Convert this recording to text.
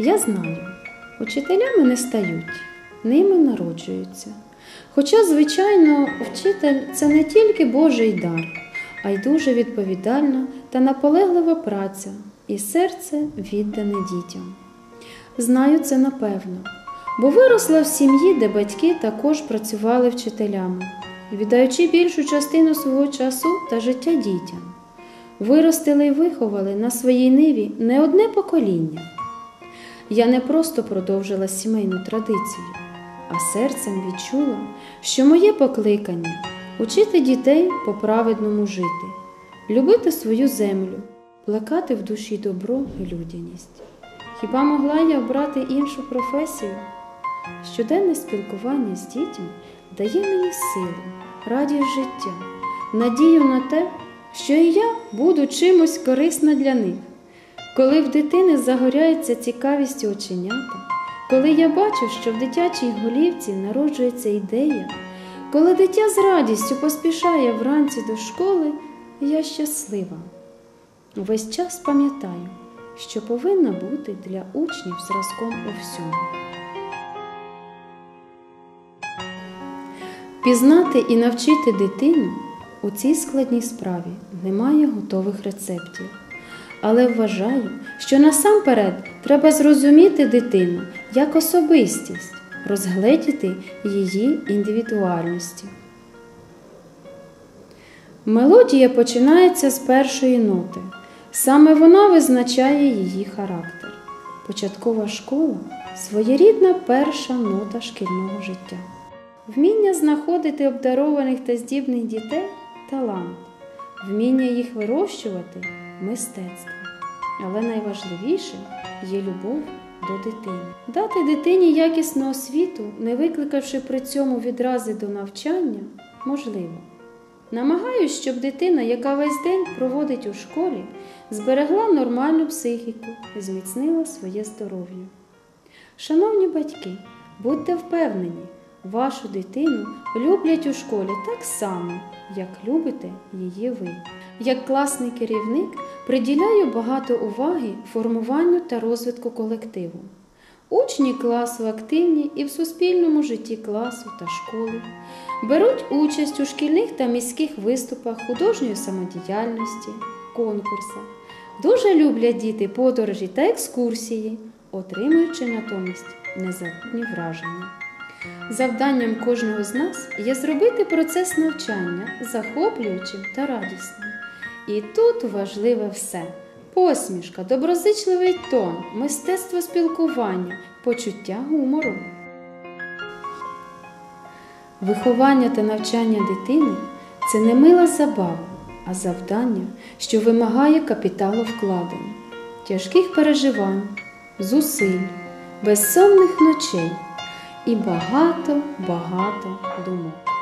Я знаю, учителями не стають, ними народжуються. Хоча, звичайно, вчитель це не тільки Божий дар, а й дуже відповідальна та наполеглива праця і серце віддане дітям. Знаю це напевно, бо виросла в сім'ї, де батьки також працювали вчителями, віддаючи більшу частину свого часу та життя дітям. Виростили й виховали на своїй ниві не одне покоління. Я не просто продовжила сімейну традицію, а серцем відчула, що моє покликання учити дітей по праведному жити, любити свою землю, плекати в душі добро і людяність. Хіба могла я обрати іншу професію? Щоденне спілкування з дітьми дає мені силу, радість життя, надію на те, що і я буду чимось корисна для них. Коли в дитини загоряється цікавістю оченята, коли я бачу, що в дитячій голівці народжується ідея, коли дитя з радістю поспішає вранці до школи, я щаслива. Увесь час пам'ятаю, що повинна бути для учнів зразком у всьому. Пізнати і навчити дитину у цій складній справі немає готових рецептів. Але вважаю, що насамперед треба зрозуміти дитину як особистість, розгледіти її індивідуальності. Мелодія починається з першої ноти. Саме вона визначає її характер. Початкова школа своєрідна перша нота шкільного життя. Вміння знаходити обдарованих та здібних дітей талант, вміння їх вирощувати мистецтво. Але найважливішим є любов до дитини. Дати дитині якісну освіту, не викликавши при цьому відрази до навчання, можливо. Намагаюсь, щоб дитина, яка весь день проводить у школі, зберегла нормальну психіку і зміцнила своє здоров'я. Шановні батьки, будьте впевнені, вашу дитину люблять у школі так само, як любите її ви. Як класний керівник приділяю багато уваги формуванню та розвитку колективу. Учні класу активні і в суспільному житті класу та школи, беруть участь у шкільних та міських виступах художньої самодіяльності, конкурсах. Дуже люблять діти подорожі та екскурсії, отримуючи натомість незабутні враження. Завданням кожного з нас є зробити процес навчання захоплюючим та радісним. І тут важливе все: посмішка, доброзичливий тон, мистецтво спілкування, почуття гумору. Виховання та навчання дитини це не мила забава, а завдання, що вимагає капіталу вкладень, тяжких переживань, зусиль, безсонних ночей і багато-багато думок.